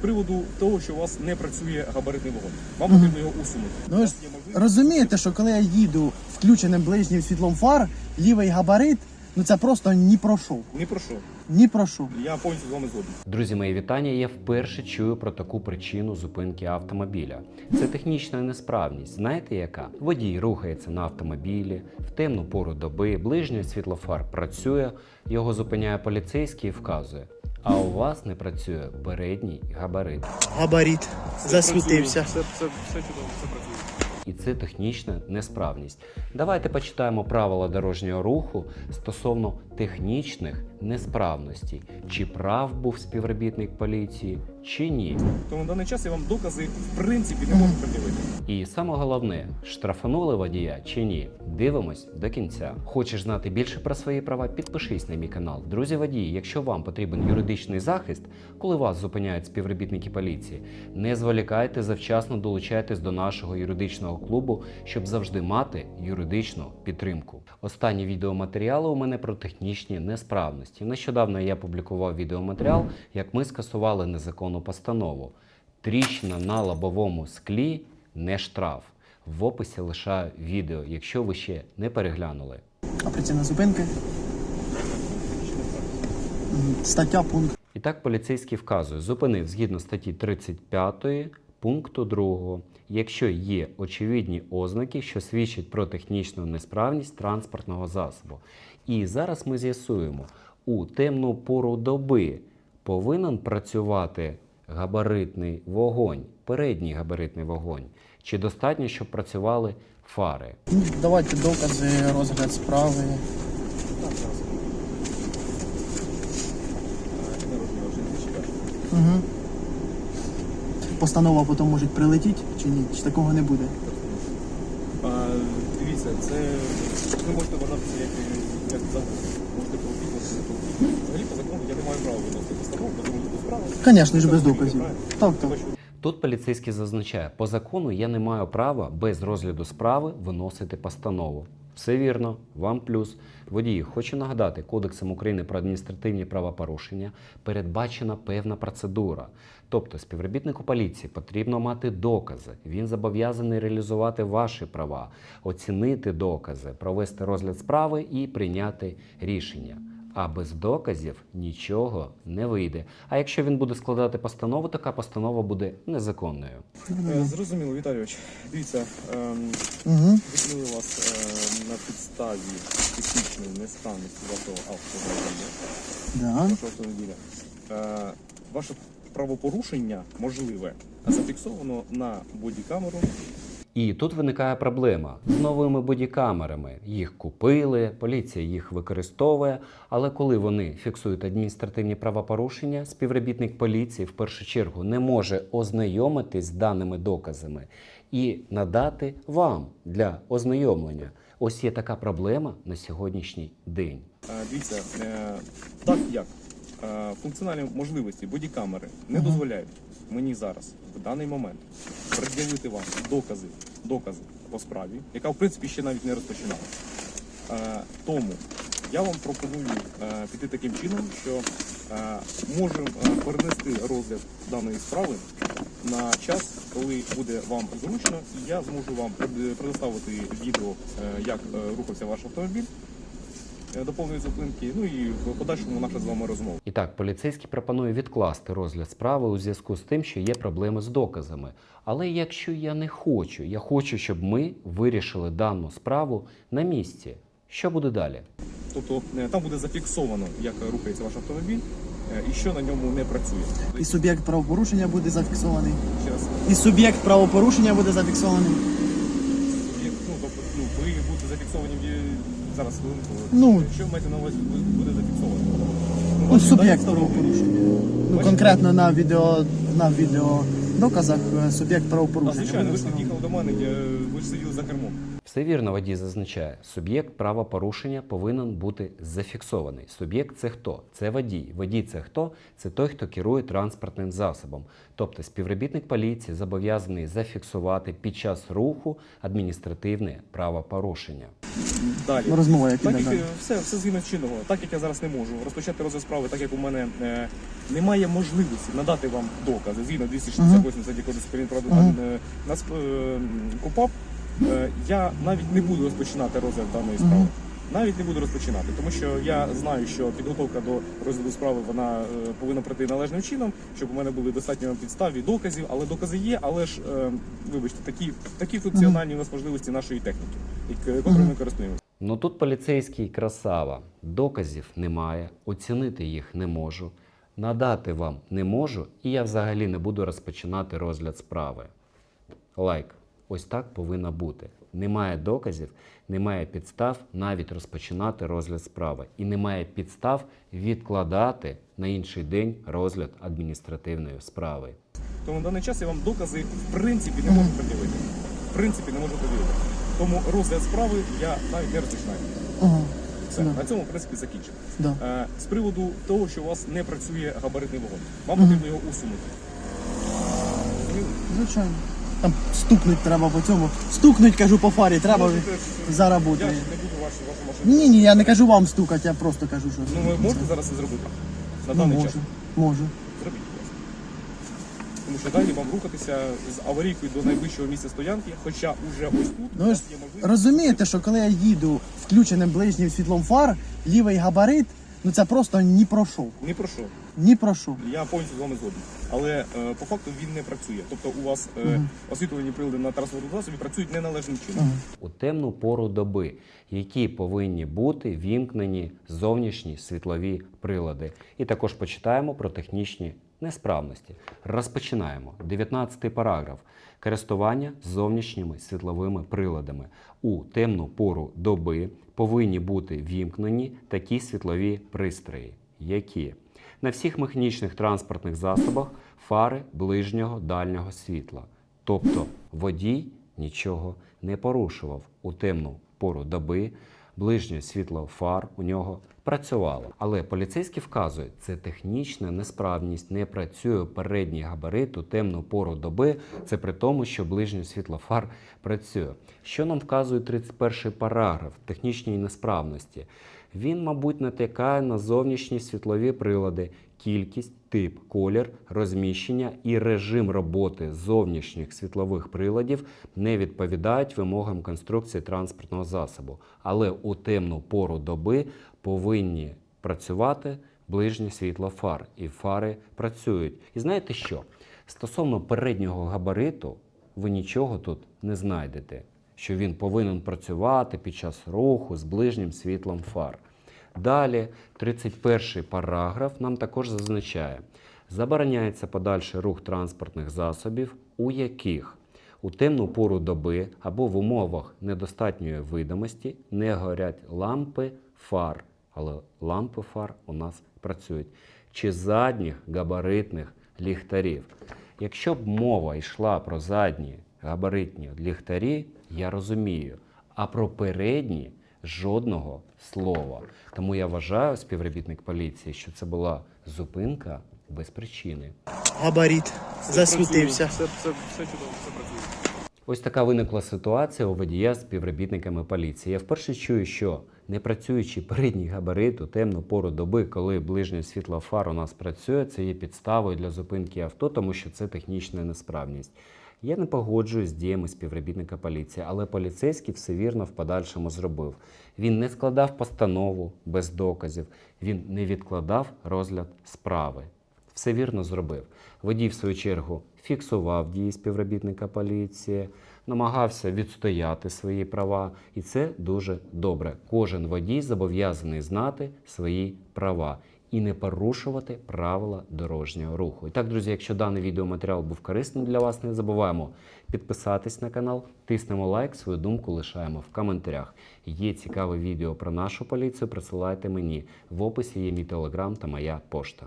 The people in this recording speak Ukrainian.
приводу того, що у вас не працює габаритний вогонь. Вам потрібно його усунути. Ну, ж Розумієте, що коли я їду включеним ближнім світлом фар, лівий габарит, ну це просто ні про що. Ні про що. Ні про що. Я повністю з вами згоден. Друзі, мої вітання. Я вперше чую про таку причину зупинки автомобіля. Це технічна несправність. Знаєте яка? Водій рухається на автомобілі в темну пору доби, ближній світлофар працює, його зупиняє поліцейський і вказує. А у вас не працює передній габарит. Габарит засвітився. Все, все, все чудово, все працює. І це технічна несправність. Давайте почитаємо правила дорожнього руху стосовно технічних несправностей. Чи прав був співробітник поліції, чи ні. Тому на даний час я вам докази в принципі не можу пред'явити. І саме головне, штрафанули водія чи ні. Дивимось до кінця. Хочеш знати більше про свої права? Підпишись на мій канал. Друзі водії, якщо вам потрібен юридичний захист, коли вас зупиняють співробітники поліції, не зволікайте завчасно долучайтесь до нашого юридичного клубу, щоб завжди мати юридичну підтримку. Останні відеоматеріали у мене про технічні несправності. Нещодавно я публікував відеоматеріал, як ми скасували незаконну постанову. Тріщина на лобовому склі не штраф. В описі лишаю відео, якщо ви ще не переглянули. А причина зупинки? Стаття пункт. І так поліцейський вказує, зупинив згідно статті 35 пункту 2, якщо є очевидні ознаки, що свідчать про технічну несправність транспортного засобу. І зараз ми з'ясуємо, у темну пору доби повинен працювати габаритний вогонь, передній габаритний вогонь, чи достатньо, щоб працювали фари. Давайте докази, розгляд справи. Угу. Постанова потім може прилетіти чи ні? Чи такого не буде? А, Дивіться, це ви можете вважатися як, як завгодно. Можете полетіти, можете не полетіти. Взагалі по закону я не маю права виносити постанову, тому що справи. Звісно ж, без доказів. Так, так. Тут поліцейський зазначає, по закону я не маю права без розгляду справи виносити постанову. Все вірно, вам плюс. Водії, хочу нагадати, Кодексом України про адміністративні правопорушення передбачена певна процедура. Тобто співробітнику поліції потрібно мати докази. Він зобов'язаний реалізувати ваші права, оцінити докази, провести розгляд справи і прийняти рішення. А без доказів нічого не вийде. А якщо він буде складати постанову, така постанова буде незаконною. Е, Зрозуміло, Віталійович. Дивіться, ем, Угу. вас ем, на підставі технічної несправності вашого автомобіля. Да. Вашого автомобіля. Е, ваше правопорушення можливе зафіксовано на бодікамеру. І тут виникає проблема з новими бодікамерами. Їх купили, поліція їх використовує. Але коли вони фіксують адміністративні правопорушення, співробітник поліції в першу чергу не може ознайомитись з даними доказами і надати вам для ознайомлення. Ось є така проблема на сьогоднішній день. Дивіться, е, так як функціональні можливості бодікамери не дозволяють мені зараз, в даний момент, пред'явити вам докази, докази по справі, яка в принципі ще навіть не розпочиналася. Е, Тому я вам пропоную е, піти таким чином, що е, можемо е, перенести розгляд даної справи на час, коли буде вам зручно, і я зможу вам пред- предоставити відео, е, як е, рухався ваш автомобіль е, до зупинки, ну і в подальшому наша з вами розмова. І так, поліцейський пропонує відкласти розгляд справи у зв'язку з тим, що є проблеми з доказами. Але якщо я не хочу, я хочу, щоб ми вирішили дану справу на місці. Що буде далі? Тобто е, там буде зафіксовано, як рухається ваш автомобіль е, і що на ньому не працює. І суб'єкт правопорушення буде зафіксований. Ще раз, І суб'єкт правопорушення буде зафіксований. є- ну, тобто, ну, ви будете зафіксовані в- зараз хвилинку. Ну. що маєте на увазі буде зафіксовано? Ну, ваші суб'єкт дані правопорушення. Ну, конкретно на відео на відео доказах е, суб'єкт А правопорушення. звичайно, ви ж їхали до мене, я- ви ж сиділи за кермом. Все вірно, водій зазначає, суб'єкт правопорушення повинен бути зафіксований. Суб'єкт це хто? Це водій. Водій це хто? Це той, хто керує транспортним засобом. Тобто співробітник поліції зобов'язаний зафіксувати під час руху адміністративне правопорушення. Далі. Розмова, як Так як е, все, все згідно чинного, так як я зараз не можу розпочати розгляд справи, так як у мене е, немає можливості надати вам докази згідно 268 статті Кодексу України про нас е, КУПАП, е, я навіть не буду розпочинати розгляд даної справи. Навіть не буду розпочинати, тому що я знаю, що підготовка до розгляду справи вона е, повинна пройти належним чином, щоб у мене були достатньо підстав і доказів. Але докази є, але ж е, вибачте, такі такі функціональні у нас можливості нашої техніки, як- котрою ми користуємося. Ну тут поліцейський красава. Доказів немає, оцінити їх не можу, надати вам не можу, і я взагалі не буду розпочинати розгляд справи. Лайк. Ось так повинно бути. Немає доказів, немає підстав навіть розпочинати розгляд справи. І немає підстав відкладати на інший день розгляд адміністративної справи. Тому на даний час я вам докази в принципі не можу пред'явити. В принципі, не можу пред'явити. Тому розгляд справи я навіть не розпочинаю. Ага, Все, Да. на цьому в принципі закінчив. да. Е, з приводу того, що у вас не працює габаритний вогонь, вам потрібно його усунути. Звичайно. Там стукнуть треба по цьому. Стукнуть, кажу, по фарі, треба вже Можете Я ж не буду вашу, вашу машину. Ні, ні, я не кажу вам стукати, я просто кажу, що. Ну ви можете зараз це зробити? На Ну, даний час. можу. Зробіть, будь ласка. Тому що далі вам рухатися з аварійкою до найближчого місця стоянки, хоча уже ось тут Ну, ви вас ж є можливість. Розумієте, що коли я їду включеним ближнім світлом фар, лівий габарит, ну це просто ні про що. Ні про що. Ні про що. Я повністю з вами згоден. Але е, по факту він не працює. Тобто у вас е, Мгм. освітлені прилади на транспортному засобі працюють неналежним чином. Ага. у темну пору доби, які повинні бути вімкнені зовнішні світлові прилади. І також почитаємо про технічні несправності. Розпочинаємо. 19 параграф. Користування зовнішніми світловими приладами. У темну пору доби повинні бути вімкнені такі світлові пристрої, які на всіх механічних транспортних засобах фари ближнього дальнього світла. Тобто водій нічого не порушував у темну пору доби, ближнє світло фар у нього працювало. Але поліцейські вказують, це технічна несправність, не працює передній габарит у темну пору доби. Це при тому, що ближнє світло фар працює. Що нам вказує 31 параграф технічній несправності? Він, мабуть, натякає на зовнішні світлові прилади, кількість, тип, колір, розміщення і режим роботи зовнішніх світлових приладів не відповідають вимогам конструкції транспортного засобу, але у темну пору доби повинні працювати ближнє світло фар, і фари працюють. І знаєте що? Стосовно переднього габариту, ви нічого тут не знайдете, що він повинен працювати під час руху з ближнім світлом фар. Далі, 31 параграф нам також зазначає: забороняється подальший рух транспортних засобів, у яких у темну пору доби або в умовах недостатньої видимості не горять лампи фар, але лампи фар у нас працюють, чи задніх габаритних ліхтарів. Якщо б мова йшла про задні габаритні ліхтарі, я розумію, а про передні жодного слова. Тому я вважаю, співробітник поліції, що це була зупинка без причини. Габарит засвітився. Все, все, все чудово, все працює. Ось така виникла ситуація у водія з співробітниками поліції. Я вперше чую, що не працюючи передній габарит у темну пору доби, коли ближнє світло фар у нас працює, це є підставою для зупинки авто, тому що це технічна несправність. Я не погоджуюсь з діями співробітника поліції, але поліцейський все вірно в подальшому зробив. Він не складав постанову без доказів, він не відкладав розгляд справи. Все вірно зробив. Водій, в свою чергу, фіксував дії співробітника поліції, намагався відстояти свої права, і це дуже добре. Кожен водій зобов'язаний знати свої права і не порушувати правила дорожнього руху. І так, друзі, якщо даний відеоматеріал був корисним для вас, не забуваємо підписатись на канал, тиснемо лайк, свою думку лишаємо в коментарях. Є цікаве відео про нашу поліцію, присилайте мені. В описі є мій телеграм та моя пошта.